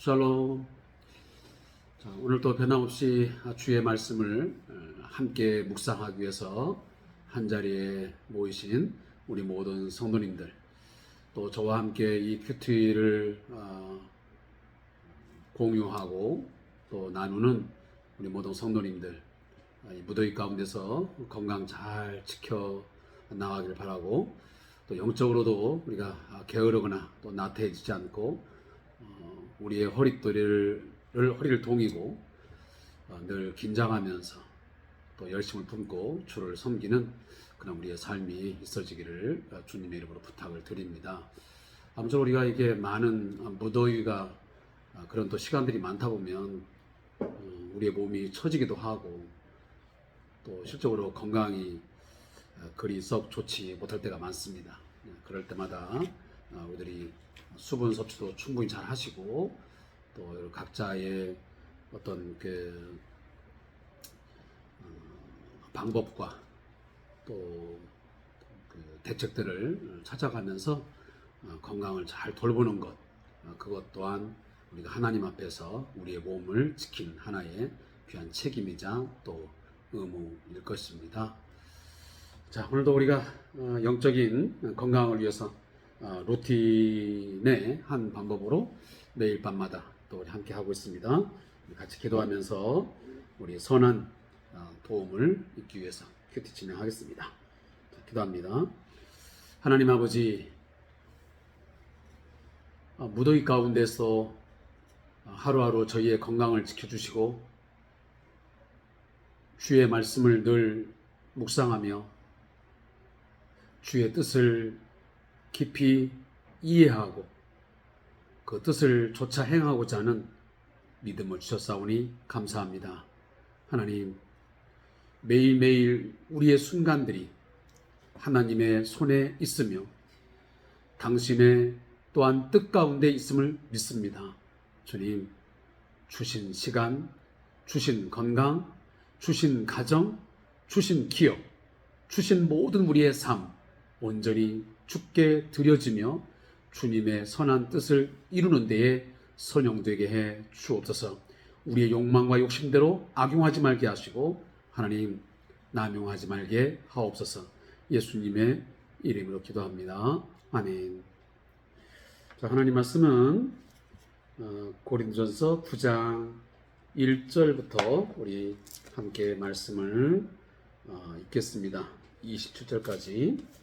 샬롬. 자, 오늘도 변함없이 주의 말씀을 어, 함께 묵상하기 위해서 한 자리에 모이신 우리 모든 성도님들, 또 저와 함께 이 큐티를 어, 공유하고 또 나누는 우리 모든 성도님들, 아, 이 무더위 가운데서 건강 잘 지켜 나가길 바라고 또 영적으로도 우리가 아, 게으르거나 또 나태해지지 않고 어, 우리의 허리띠를 허리를 동이고 어, 늘 긴장하면서 또 열심을 품고 주를 섬기는 그런 우리의 삶이 있어지기를 어, 주님의 이름으로 부탁을 드립니다. 아무쪼록 우리가 이게 많은 어, 무더위가 아, 그런 또 시간들이 많다 보면 어, 우리의 몸이 처지기도 하고 또 실적으로 건강이 어, 그리 썩 좋지 못할 때가 많습니다. 예, 그럴 때마다 어, 우리들이 수분 섭취도 충분히 잘 하시고 또 각자의 어떤 그 어, 방법과 또 그 대책들을 찾아가면서 어, 건강을 잘 돌보는 것 어, 그것 또한 우리가 하나님 앞에서 우리의 몸을 지키는 하나의 귀한 책임이자 또 의무일 것입니다. 자, 오늘도 우리가 어, 영적인 건강을 위해서 어, 루틴의 한 방법으로 매일 밤마다 또 우리 함께 하고 있습니다. 같이 기도하면서 우리 선한 어, 도움을 잊기 위해서 큐티 진행하겠습니다. 자, 기도합니다. 하나님 아버지, 어, 무더위 가운데서 어, 하루하루 저희의 건강을 지켜주시고 주의 말씀을 늘 묵상하며 주의 뜻을 깊이 이해하고 그 뜻을 조차 행하고자 하는 믿음을 주셨사오니 감사합니다. 하나님, 매일매일 우리의 순간들이 하나님의 손에 있으며 당신의 또한 뜻 가운데 있음을 믿습니다. 주님, 주신 시간, 주신 건강, 주신 가정, 주신 기업, 주신 모든 우리의 삶, 온전히 주께 드려지며 주님의 선한 뜻을 이루는 데에 선용되게 해 주옵소서. 우리의 욕망과 욕심대로 악용하지 말게 하시고 하나님 남용하지 말게 하옵소서. 예수님의 이름으로 기도합니다. 아멘. 자, 하나님 말씀은 어, 고린도전서 9장 1절부터 우리 함께 말씀을 어, 읽겠습니다. 27절까지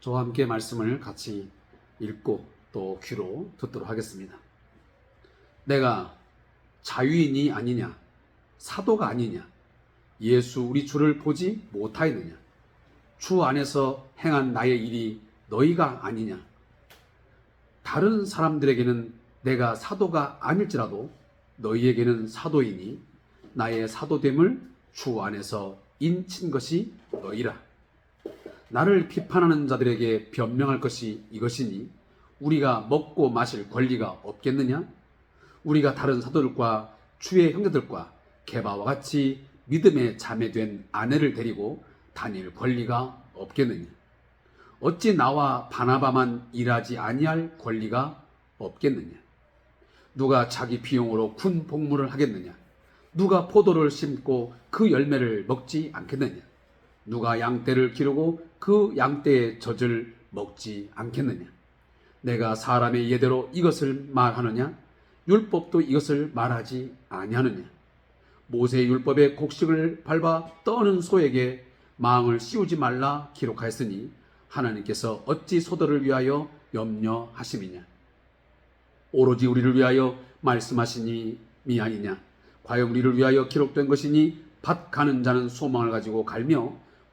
저와 함께 말씀을 같이 읽고 또 귀로 듣도록 하겠습니다. 내가 자유인이 아니냐, 사도가 아니냐, 예수 우리 주를 보지 못하였느냐, 주 안에서 행한 나의 일이 너희가 아니냐, 다른 사람들에게는 내가 사도가 아닐지라도 너희에게는 사도이니 나의 사도됨을 주 안에서 인친 것이 너희라. 나를 비판하는 자들에게 변명할 것이 이것이니 우리가 먹고 마실 권리가 없겠느냐? 우리가 다른 사도들과 주의 형제들과 개바와 같이 믿음의 자매된 아내를 데리고 다닐 권리가 없겠느냐? 어찌 나와 바나바만 일하지 아니할 권리가 없겠느냐? 누가 자기 비용으로 군 복무를 하겠느냐? 누가 포도를 심고 그 열매를 먹지 않겠느냐? 누가 양떼를 기르고 그 양떼의 젖을 먹지 않겠느냐? 내가 사람의 예대로 이것을 말하느냐? 율법도 이것을 말하지 아니하느냐? 모세의 율법의 곡식을 밟아 떠는 소에게 망을 씌우지 말라 기록하였으니 하나님께서 어찌 소들을 위하여 염려하심이냐? 오로지 우리를 위하여 말씀하시니 미아니냐? 과연 우리를 위하여 기록된 것이니 밭 가는 자는 소망을 가지고 갈며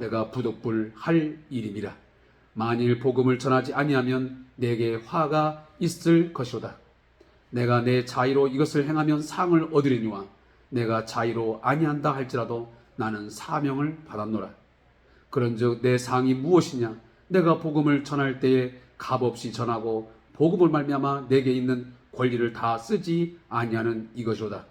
내가 부득불 할 일임이라. 만일 복음을 전하지 아니하면 내게 화가 있을 것이로다. 내가 내 자의로 이것을 행하면 상을 얻으려니와 내가 자의로 아니한다 할지라도 나는 사명을 받았노라. 그런즉 내 상이 무엇이냐? 내가 복음을 전할 때에 값없이 전하고 복음을 말미암아 내게 있는 권리를 다 쓰지 아니하는 이것이로다.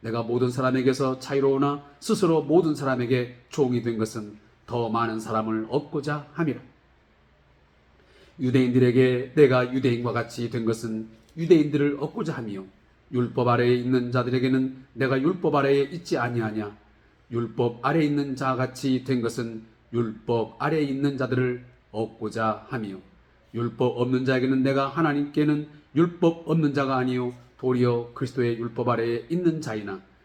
내가 모든 사람에게서 자유로우나 스스로 모든 사람에게 종이 된 것은 더 많은 사람을 얻고자 함이라. 유대인들에게 내가 유대인과 같이 된 것은 유대인들을 얻고자 함이요. 율법 아래에 있는 자들에게는 내가 율법 아래에 있지 아니하냐. 율법 아래에 있는 자 같이 된 것은 율법 아래에 있는 자들을 얻고자 함이요. 율법 없는 자에게는 내가 하나님께는 율법 없는 자가 아니요. 도리어 그리스도의 율법 아래에 있는 자이나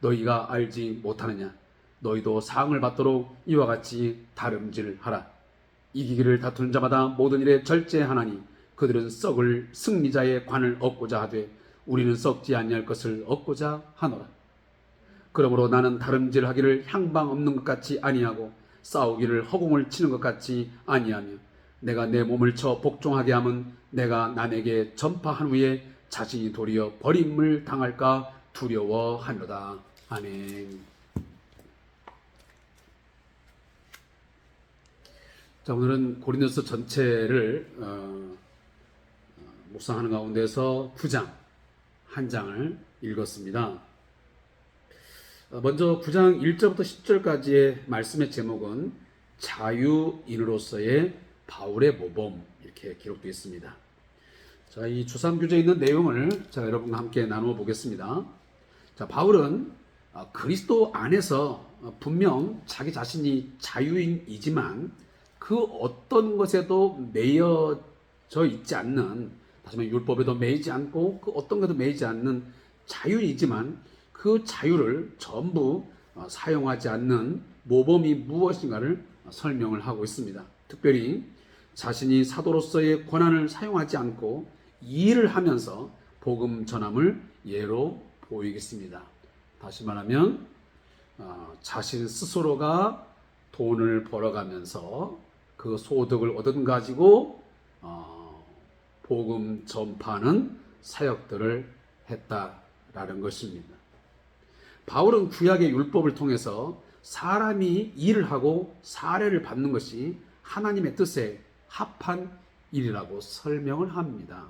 너희가 알지 못하느냐 너희도 상을 받도록 이와 같이 다름질하라 이기기를 다투는 자마다 모든 일에 절제하나니 그들은 썩을 승리자의 관을 얻고자 하되 우리는 썩지 아니할 것을 얻고자 하노라. 그러므로 나는 다름질하기를 향방 없는 것 같이 아니하고 싸우기를 허공을 치는 것 같이 아니하며 내가 내 몸을 쳐 복종하게 하면 내가 남에게 전파한 후에 자신이 도리어 버림을 당할까 두려워하노라. 아멘. 자 오늘은 고린도서 전체를 어, 어, 묵상하는 가운데서 9장 한 장을 읽었습니다. 어, 먼저 9장 1절부터 10절까지의 말씀의 제목은 자유인으로서의 바울의 모범 이렇게 기록되어 있습니다. 자, 이 주상규제에 있는 내용을 제가 여러분과 함께 나누어 보겠습니다. 자, 바울은 어, 그리스도 안에서 어, 분명 자기 자신이 자유인이지만 그 어떤 것에도 매여져 있지 않는 다시 말해 율법에도 매이지 않고 그 어떤 것도 매이지 않는 자유이지만 그 자유를 전부 어, 사용하지 않는 모범이 무엇인가를 설명을 하고 있습니다. 특별히 자신이 사도로서의 권한을 사용하지 않고 일을 하면서 복음 전함을 예로 보이겠습니다. 다시 말하면 어, 자신 스스로가 돈을 벌어가면서 그 소득을 얻은 가지고 어, 복음 전파는 사역들을 했다라는 것입니다. 바울은 구약의 율법을 통해서 사람이 일을 하고 사례를 받는 것이 하나님의 뜻에 합한 일이라고 설명을 합니다.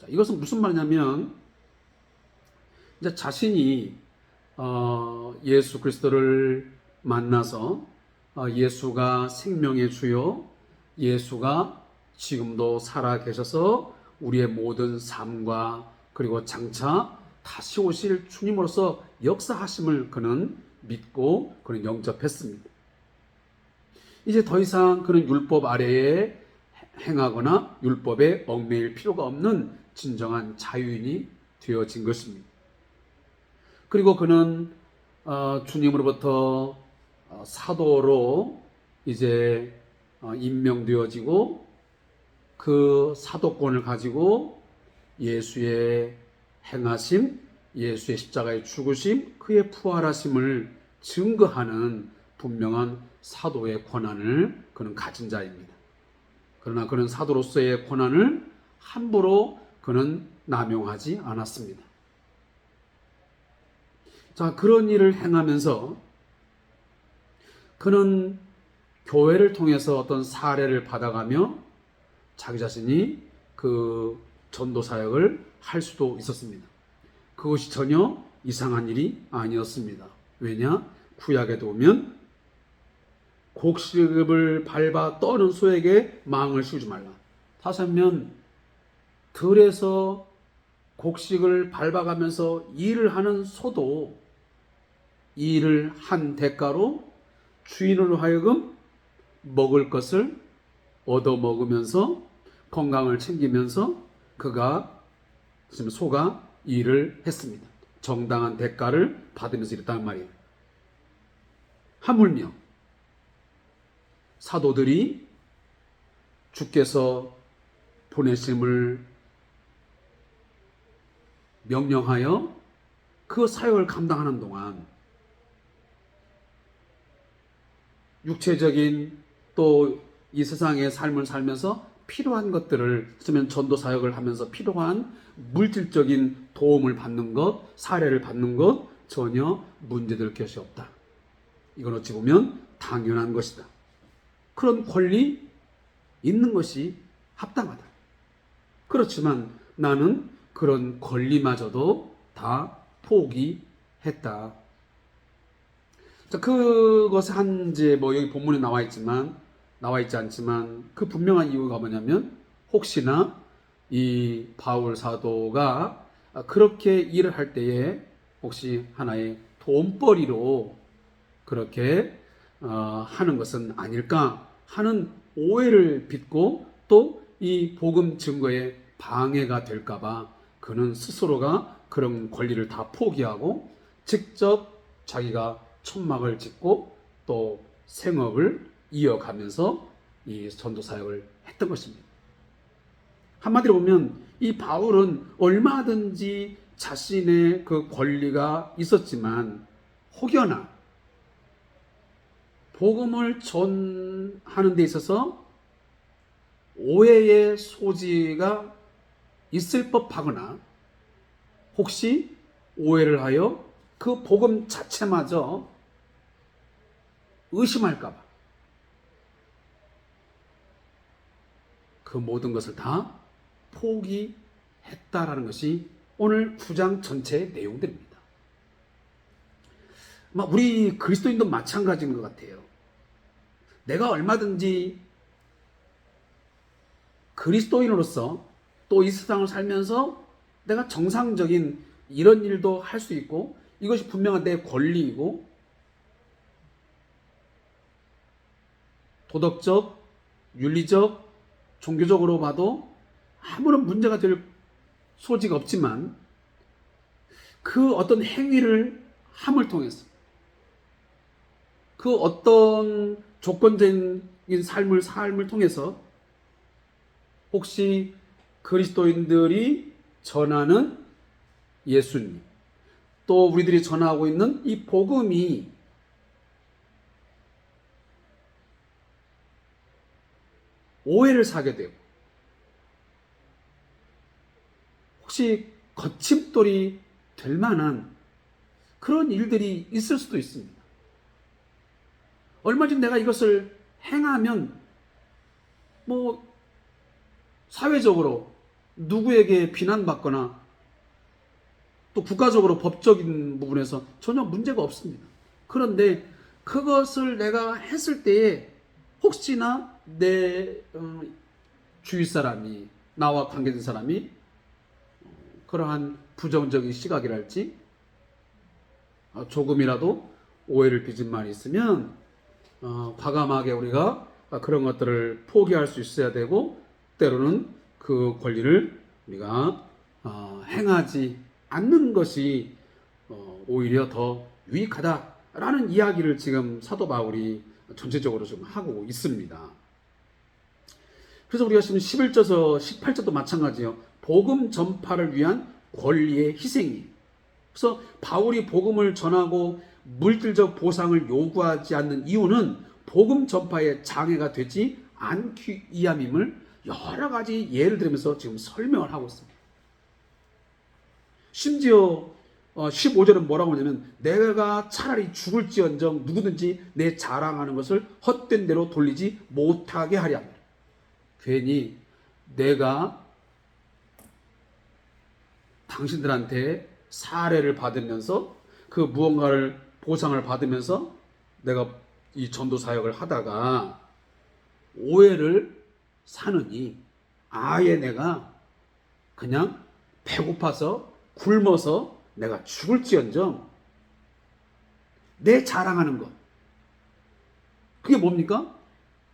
자, 이것은 무슨 말이냐면 이제 자신이 어, 예수 그리스도를 만나서 어, 예수가 생명의 주요, 예수가 지금도 살아 계셔서 우리의 모든 삶과 그리고 장차 다시 오실 주님으로서 역사하심을 그는 믿고 그는 영접했습니다. 이제 더 이상 그는 율법 아래에 행하거나 율법에 얽매일 필요가 없는 진정한 자유인이 되어진 것입니다. 그리고 그는 어, 주님으로부터 어, 사도로 이제 어, 임명되어지고 그 사도권을 가지고 예수의 행하심, 예수의 십자가의 죽으심, 그의 부활하심을 증거하는 분명한 사도의 권한을 그는 가진 자입니다. 그러나 그는 사도로서의 권한을 함부로 그는 남용하지 않았습니다. 자, 그런 일을 행하면서 그는 교회를 통해서 어떤 사례를 받아가며 자기 자신이 그 전도 사역을 할 수도 있었습니다. 그것이 전혀 이상한 일이 아니었습니다. 왜냐? 구약에도 오면 곡식을 밟아 떠는 소에게 망을 씌우지 말라. 다시 한면 들에서 곡식을 밟아가면서 일을 하는 소도 일을 한 대가로 주인으로 하여금 먹을 것을 얻어 먹으면서 건강을 챙기면서 그가 지금 소가 일을 했습니다. 정당한 대가를 받으면서 이랬단 말이에요. 하물며 사도들이 주께서 보내심을 명령하여 그 사역을 감당하는 동안 육체적인 또 이 세상의 삶을 살면서 필요한 것들을 쓰면 전도 사역을 하면서 필요한 물질적인 도움을 받는 것, 사례를 받는 것 전혀 문제될 것이 없다. 이건 어찌 보면 당연한 것이다. 그런 권리 있는 것이 합당하다. 그렇지만 나는 그런 권리마저도 다 포기했다. 자, 그것을 한 이제 뭐 여기 본문에 나와 있지만 나와 있지 않지만 그 분명한 이유가 뭐냐면 혹시나 이 바울 사도가 그렇게 일을 할 때에 혹시 하나의 돈벌이로 그렇게 어, 하는 것은 아닐까 하는 오해를 빚고 또 이 복음 증거에 방해가 될까봐 그는 스스로가 그런 권리를 다 포기하고 직접 자기가 천막을 짓고 또 생업을 이어가면서 이 전도 사역을 했던 것입니다. 한마디로 보면 이 바울은 얼마든지 자신의 그 권리가 있었지만 혹여나 복음을 전하는 데 있어서 오해의 소지가 있을 법하거나 혹시 오해를 하여 그 복음 자체마저 의심할까봐 그 모든 것을 다 포기했다라는 것이 오늘 9장 전체의 내용들입니다. 우리 그리스도인도 마찬가지인 것 같아요. 내가 얼마든지 그리스도인으로서 또 이 세상을 살면서 내가 정상적인 이런 일도 할 수 있고 이것이 분명한 내 권리이고 도덕적, 윤리적, 종교적으로 봐도 아무런 문제가 될 소지가 없지만 그 어떤 행위를 함을 통해서 그 어떤 조건적인 삶을 삶을 통해서 혹시 그리스도인들이 전하는 예수님 또 우리들이 전하고 있는 이 복음이 오해를 사게 되고 혹시 거침돌이 될 만한 그런 일들이 있을 수도 있습니다. 얼마 전 내가 이것을 행하면 뭐 사회적으로 누구에게 비난받거나 또 국가적으로 법적인 부분에서 전혀 문제가 없습니다. 그런데 그것을 내가 했을 때에 혹시나 내 어, 주위 사람이 나와 관계된 사람이 그러한 부정적인 시각이랄지 어, 조금이라도 오해를 빚은 말이 있으면 어, 과감하게 우리가 그런 것들을 포기할 수 있어야 되고 때로는 그 권리를 우리가 어, 행하지 않는 것이 어, 오히려 더 유익하다라는 이야기를 지금 사도 바울이 전체적으로 좀 하고 있습니다. 그래서 우리가 지금 11절에서 18절도 마찬가지예요. 복음 전파를 위한 권리의 희생이. 그래서 바울이 복음을 전하고 물질적 보상을 요구하지 않는 이유는 복음 전파에 장애가 되지 않기 위함임을 여러 가지 예를 들면서 지금 설명을 하고 있습니다. 심지어 15절은 어, 뭐라고 하냐면 내가 차라리 죽을지언정 누구든지 내 자랑하는 것을 헛된 대로 돌리지 못하게 하랴. 괜히 내가 당신들한테 사례를 받으면서 그 무언가를 보상을 받으면서 내가 이 전도 사역을 하다가 오해를 사느니 아예 내가 그냥 배고파서 굶어서 내가 죽을지언정 내 자랑하는 것 그게 뭡니까?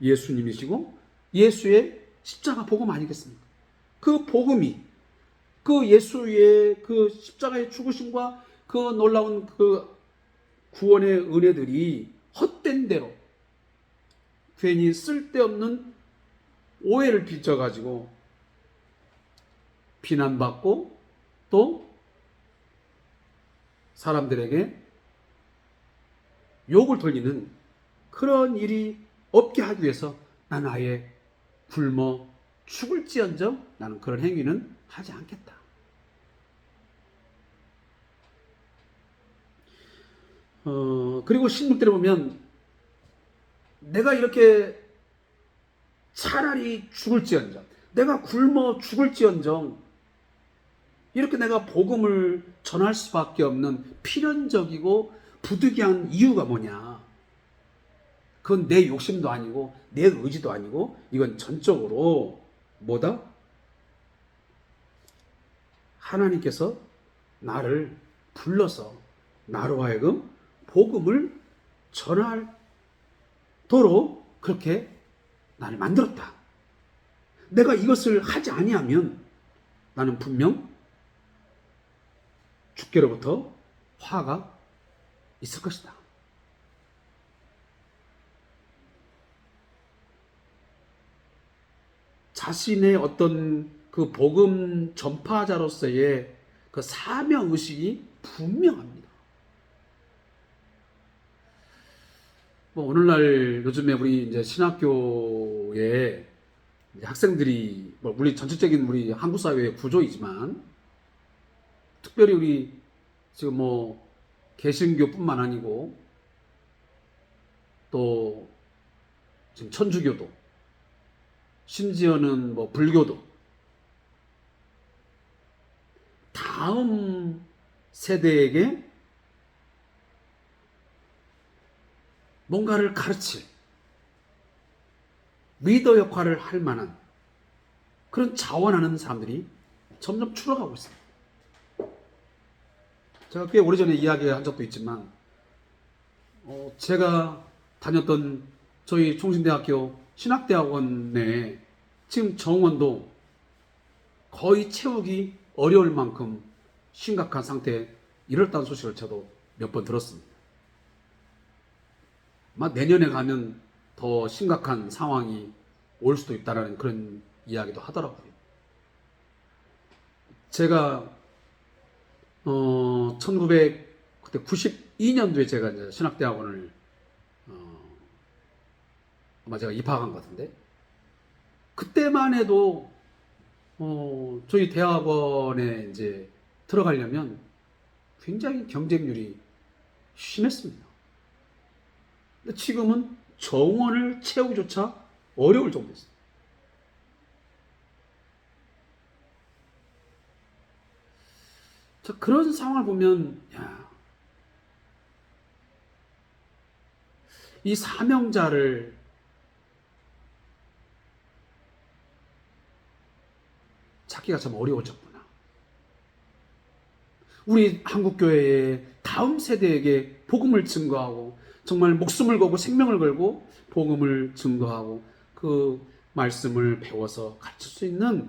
예수님이시고 예수의 십자가 복음 아니겠습니까? 그 복음이 그 예수의 그 십자가의 죽으심과 그 놀라운 그 구원의 은혜들이 헛된 대로 괜히 쓸데없는 오해를 빚어가지고 비난받고 또 사람들에게 욕을 돌리는 그런 일이 없게 하기 위해서 나는 아예 굶어 죽을지언정 나는 그런 행위는 하지 않겠다. 어, 그리고 16절에 보면 내가 이렇게 차라리 죽을지언정 내가 굶어 죽을지언정 이렇게 내가 복음을 전할 수밖에 없는 필연적이고 부득이한 이유가 뭐냐? 그건 내 욕심도 아니고 내 의지도 아니고 이건 전적으로 뭐다? 하나님께서 나를 불러서 나로 하여금 복음을 전할도록 그렇게 나를 만들었다. 내가 이것을 하지 아니하면 나는 분명 주께로부터 화가 있을 것이다. 자신의 어떤 그 복음 전파자로서의 그 사명 의식이 분명합니다. 뭐 오늘날 요즘에 우리 이제 신학교에 학생들이 뭐 우리 전체적인 우리 한국 사회의 구조이지만 특별히 우리 지금 뭐 개신교뿐만 아니고 또 지금 천주교도 심지어는 뭐 불교도 다음 세대에게 뭔가를 가르칠 리더 역할을 할 만한 그런 자원하는 사람들이 점점 줄어가고 있습니다. 제가 꽤 오래전에 이야기한 적도 있지만 어, 제가 다녔던 저희 총신대학교 신학대학원 내 지금 정원도 거의 채우기 어려울 만큼 심각한 상태에 이렇다는 소식을 저도 몇 번 들었습니다. 막 내년에 가면 더 심각한 상황이 올 수도 있다라는 그런 이야기도 하더라고요. 제가 어 1900, 그때 92년도에 제가 이제 신학대학원을 어, 아마 제가 입학한 것 같은데 그때만 해도 어, 저희 대학원에 이제 들어가려면 굉장히 경쟁률이 심했습니다. 근데 지금은 정원을 채우기조차 어려울 정도였어요. 자, 그런 상황을 보면, 야, 이 사명자를 찾기가 참 어려워졌구나. 우리 한국교회의 다음 세대에게 복음을 증거하고 정말 목숨을 걸고 생명을 걸고 복음을 증거하고 그 말씀을 배워서 가르칠 수 있는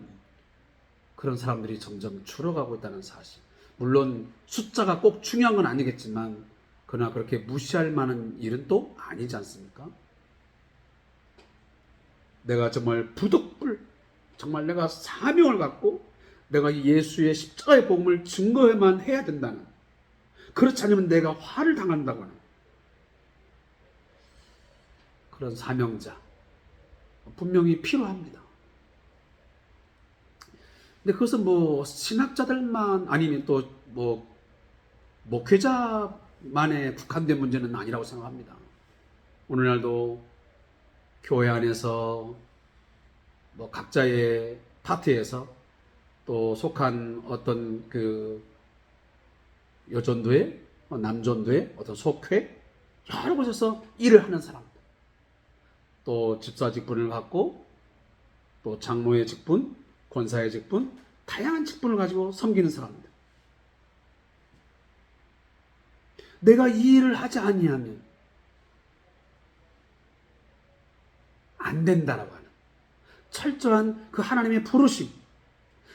그런 사람들이 점점 줄어가고 있다는 사실. 물론 숫자가 꼭 중요한 건 아니겠지만 그러나 그렇게 무시할 만한 일은 또 아니지 않습니까? 내가 정말 부득불 정말 내가 사명을 갖고 내가 이 예수의 십자가의 복음을 증거해만 해야 된다는 그렇지 않으면 내가 화를 당한다거나 그런 사명자 분명히 필요합니다. 근데 그것은 뭐 신학자들만 아니면 또 뭐 목회자만의 국한된 문제는 아니라고 생각합니다. 오늘날도 교회 안에서 뭐 각자의 파트에서 또 속한 어떤 그 여전도회, 어, 남전도회, 어떤 속회 여러 곳에서 일을 하는 사람들. 또 집사 직분을 갖고 또 장로의 직분, 권사의 직분, 다양한 직분을 가지고 섬기는 사람들. 내가 이 일을 하지 아니하면 안 된다라고 하는 철저한 그 하나님의 부르심,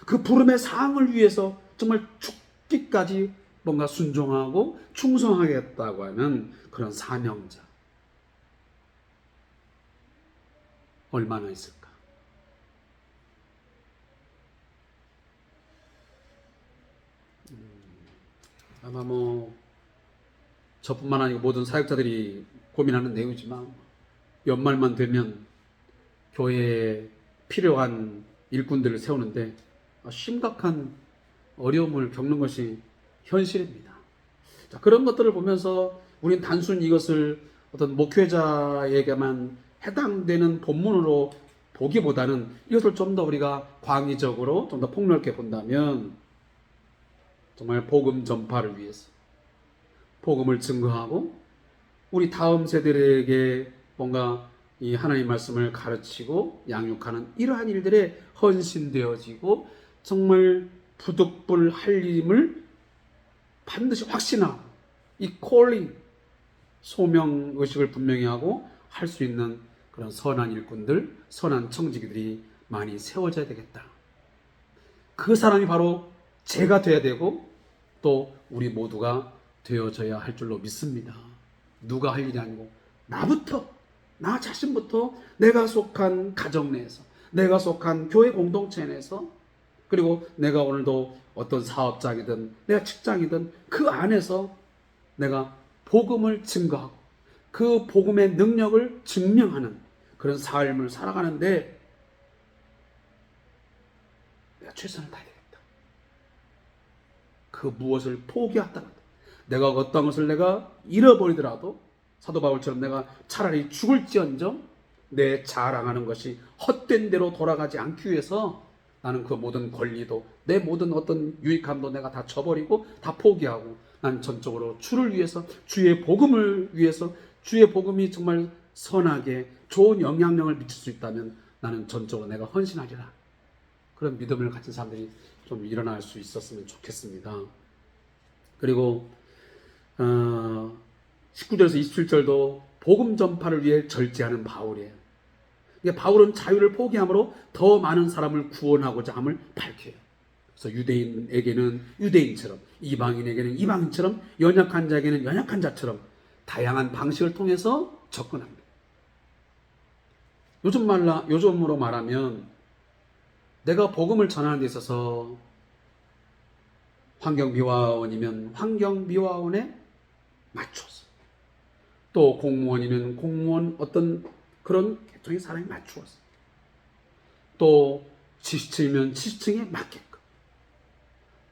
그 부름의 사항을 위해서 정말 죽기까지 뭔가 순종하고 충성하겠다고 하는 그런 사명자. 얼마나 있을까? 음, 아마 뭐 저뿐만 아니고 모든 사역자들이 고민하는 내용이지만 연말만 되면 교회에 필요한 일꾼들을 세우는데 심각한 어려움을 겪는 것이 현실입니다. 자, 그런 것들을 보면서 우리는 단순히 이것을 어떤 목회자에게만 해당되는 본문으로 보기보다는 이것을 좀 더 우리가 광의적으로 좀 더 폭넓게 본다면 정말 복음 전파를 위해서 복음을 증거하고 우리 다음 세대에게 뭔가 이 하나님 말씀을 가르치고 양육하는 이러한 일들에 헌신되어지고 정말 부득불 할 일임을 반드시 확신하고 이 콜링 소명 의식을 분명히 하고 할 수 있는 그런 선한 일꾼들, 선한 청지기들이 많이 세워져야 되겠다. 그 사람이 바로 제가 돼야 되고 또 우리 모두가 되어져야 할 줄로 믿습니다. 누가 할 일이 아니고 나부터 나 자신부터 내가 속한 가정 내에서 내가 속한 교회 공동체 내에서 그리고 내가 오늘도 어떤 사업장이든 내가 직장이든 그 안에서 내가 복음을 증거하고 그 복음의 능력을 증명하는 그런 삶을 살아가는데 내가 최선을 다해야 되겠다. 그 무엇을 포기하더라도 내가 어떤 것을 내가 잃어버리더라도 사도 바울처럼 내가 차라리 죽을지언정 내 자랑하는 것이 헛된 대로 돌아가지 않기 위해서 나는 그 모든 권리도 내 모든 어떤 유익함도 내가 다 저버리고 다 포기하고 난 전적으로 주를 위해서 주의 복음을 위해서 주의 복음이 정말 선하게 좋은 영향력을 미칠 수 있다면 나는 전적으로 내가 헌신하리라. 그런 믿음을 가진 사람들이 좀 일어날 수 있었으면 좋겠습니다. 그리고 어, 19절에서 27절도 복음 전파를 위해 절제하는 바울이에요. 이게 바울은 자유를 포기함으로 더 많은 사람을 구원하고자 함을 밝혀요. 그래서 유대인에게는 유대인처럼, 이방인에게는 이방인처럼, 연약한 자에게는 연약한 자처럼 다양한 방식을 통해서 접근합니다. 요즘 말라 요즘으로 말하면 내가 복음을 전하는 데 있어서 환경미화원이면 환경미화원에 맞춰서 또 공무원이면 공무원 어떤 그런 계통의 사람이 맞추어서 또 지시층이면 지시층에 맞게끔.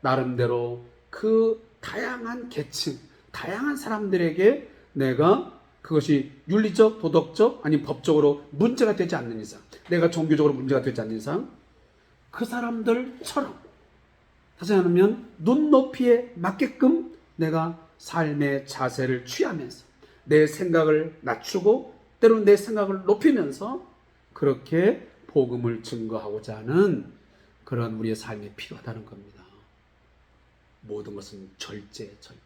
나름대로 그 다양한 계층, 다양한 사람들에게 내가 그것이 윤리적, 도덕적, 아니 법적으로 문제가 되지 않는 이상, 내가 종교적으로 문제가 되지 않는 이상, 그 사람들처럼 다시 말하면 눈높이에 맞게끔 내가 삶의 자세를 취하면서 내 생각을 낮추고 때로는 내 생각을 높이면서 그렇게 복음을 증거하고자 하는 그런 우리의 삶이 필요하다는 겁니다. 모든 것은 절제, 절제.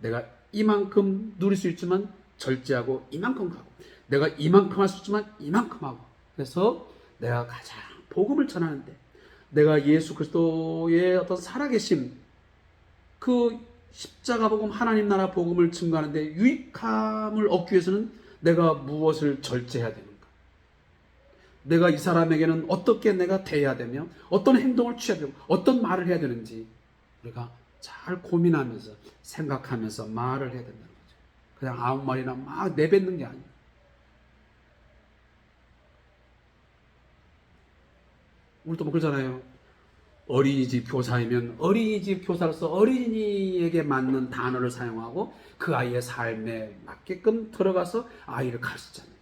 내가 이만큼 누릴 수 있지만 절제하고 이만큼 가고 내가 이만큼 할 수 있지만 이만큼 하고 그래서 내가 가장 복음을 전하는데 내가 예수 그리스도의 어떤 살아계심 그 십자가 복음 하나님 나라 복음을 증거하는데 유익함을 얻기 위해서는 내가 무엇을 절제해야 되는가? 내가 이 사람에게는 어떻게 내가 대해야 되며 어떤 행동을 취해야 되고 어떤 말을 해야 되는지 우리가 잘 고민하면서 생각하면서 말을 해야 된다는 거죠. 그냥 아무 말이나 막 내뱉는 게 아니에요. 우리도 뭐 그러잖아요. 어린이집 교사이면 어린이집 교사로서 어린이에게 맞는 단어를 사용하고 그 아이의 삶에 맞게끔 들어가서 아이를 가르치잖아요.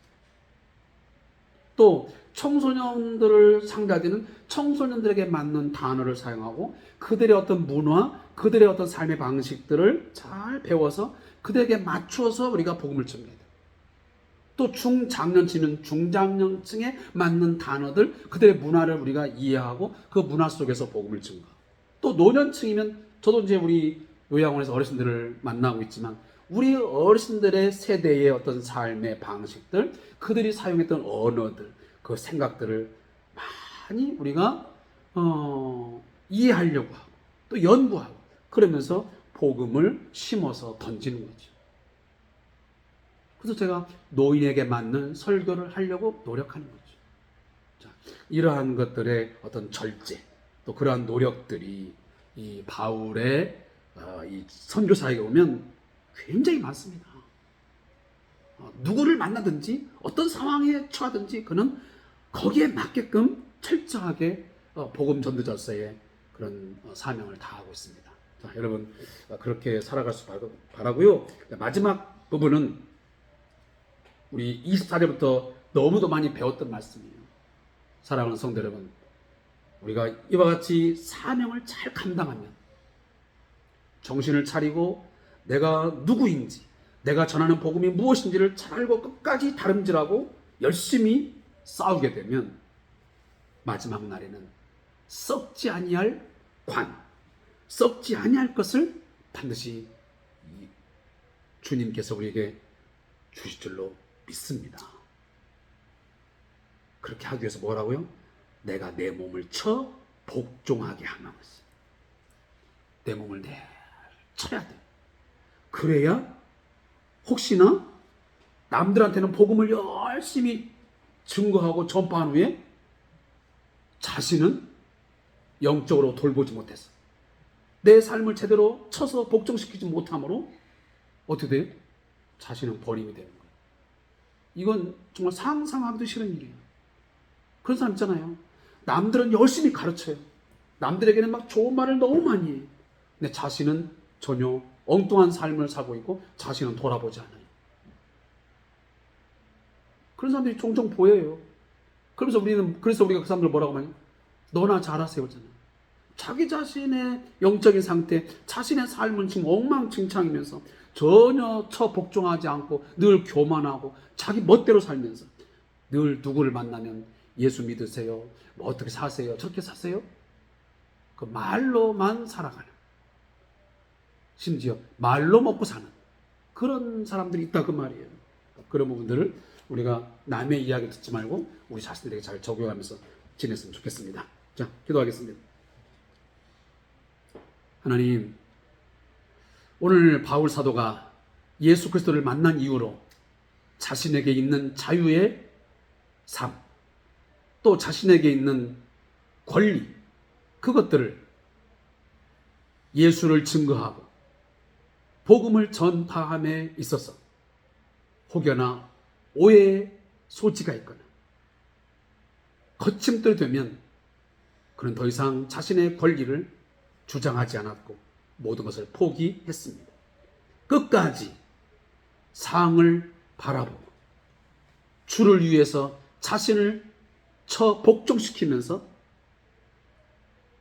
또 청소년들을 상대하는 청소년들에게 맞는 단어를 사용하고 그들의 어떤 문화, 그들의 어떤 삶의 방식들을 잘 배워서 그들에게 맞추어서 우리가 복음을 전해야 돼요. 또 중장년층은 중장년층에 맞는 단어들, 그들의 문화를 우리가 이해하고 그 문화 속에서 복음을 증거. 또 노년층이면 저도 이제 우리 요양원에서 어르신들을 만나고 있지만 우리 어르신들의 세대의 어떤 삶의 방식들, 그들이 사용했던 언어들, 그 생각들을 많이 우리가 어, 이해하려고 하고 또 연구하고 그러면서 복음을 심어서 던지는 거죠. 그래서 제가 노인에게 맞는 설교를 하려고 노력하는 거죠. 자, 이러한 것들의 어떤 절제, 또 그러한 노력들이 이 바울의 어, 이 선교사에게 오면 굉장히 많습니다. 어, 누구를 만나든지 어떤 상황에 처하든지 그는 거기에 맞게끔 철저하게 어, 복음 전도자로서의 그런 어, 사명을 다하고 있습니다. 자, 여러분 어, 그렇게 살아갈 수 바- 바라고요. 마지막 부분은 우리 24절부터 너무도 많이 배웠던 말씀이에요. 사랑하는 성도 여러분, 우리가 이와 같이 사명을 잘 감당하면 정신을 차리고 내가 누구인지, 내가 전하는 복음이 무엇인지를 잘 알고 끝까지 다름질하고 열심히 싸우게 되면 마지막 날에는 썩지 아니할 관, 썩지 아니할 것을 반드시 이 주님께서 우리에게 주실 줄로 믿습니다. 그렇게 하기 위해서 뭐라고요? 내가 내 몸을 쳐 복종하게 하는 것이. 내 몸을 내 쳐야 돼. 그래야 혹시나 남들한테는 복음을 열심히 증거하고 전파한 후에 자신은 영적으로 돌보지 못했어. 내 삶을 제대로 쳐서 복종시키지 못함으로 어떻게 돼요? 자신은 버림이 되는 거예요. 이건 정말 상상하기도 싫은 일이에요. 그런 사람 있잖아요. 남들은 열심히 가르쳐요. 남들에게는 막 좋은 말을 너무 많이 해요. 근데 자신은 전혀 엉뚱한 삶을 살고 있고 자신은 돌아보지 않아요. 그런 사람들이 종종 보여요. 그래서 우리는 그래서 우리가 그 사람들 뭐라고 하냐? 너나 잘하세요, 잖아요. 자기 자신의 영적인 상태, 자신의 삶은 지금 엉망진창이면서 전혀 처 복종하지 않고 늘 교만하고 자기 멋대로 살면서 늘 누구를 만나면 예수 믿으세요. 뭐 어떻게 사세요? 저렇게 사세요? 그 말로만 살아가는 심지어 말로 먹고 사는 그런 사람들이 있다 그 말이에요. 그런 부분들을 우리가 남의 이야기 듣지 말고 우리 자신들에게 잘 적용하면서 지냈으면 좋겠습니다. 자, 기도하겠습니다. 하나님, 오늘 바울 사도가 예수 그리스도를 만난 이후로 자신에게 있는 자유의 삶, 또 자신에게 있는 권리, 그것들을 예수를 증거하고 복음을 전파함에 있어서 혹여나 오해의 소지가 있거나 거침돌이 되면 그는 더 이상 자신의 권리를 주장하지 않았고 모든 것을 포기했습니다. 끝까지 상을 바라보고 주를 위해서 자신을 처 복종시키면서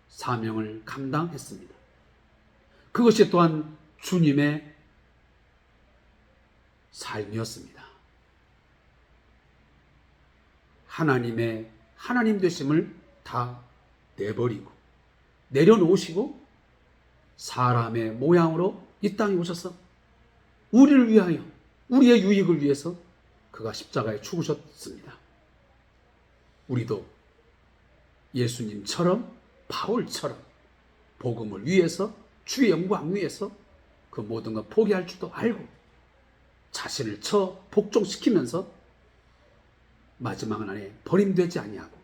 사명을 감당했습니다. 그것이 또한 주님의 삶이었습니다. 하나님의 하나님 되심을 다 내버리고 내려놓으시고 사람의 모양으로 이 땅에 오셔서 우리를 위하여 우리의 유익을 위해서 그가 십자가에 죽으셨습니다. 우리도 예수님처럼 바울처럼 복음을 위해서 주의 영광 위해서 그 모든 걸 포기할 줄도 알고 자신을 쳐 복종시키면서 마지막 날에 버림되지 아니하고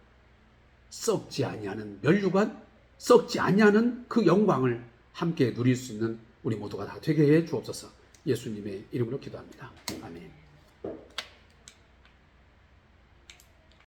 썩지 아니하는 멸류관, 썩지 아니하는 그 영광을 함께 누릴 수 있는 우리 모두가 다 되게 해 주옵소서. 예수님의 이름으로 기도합니다. 아멘.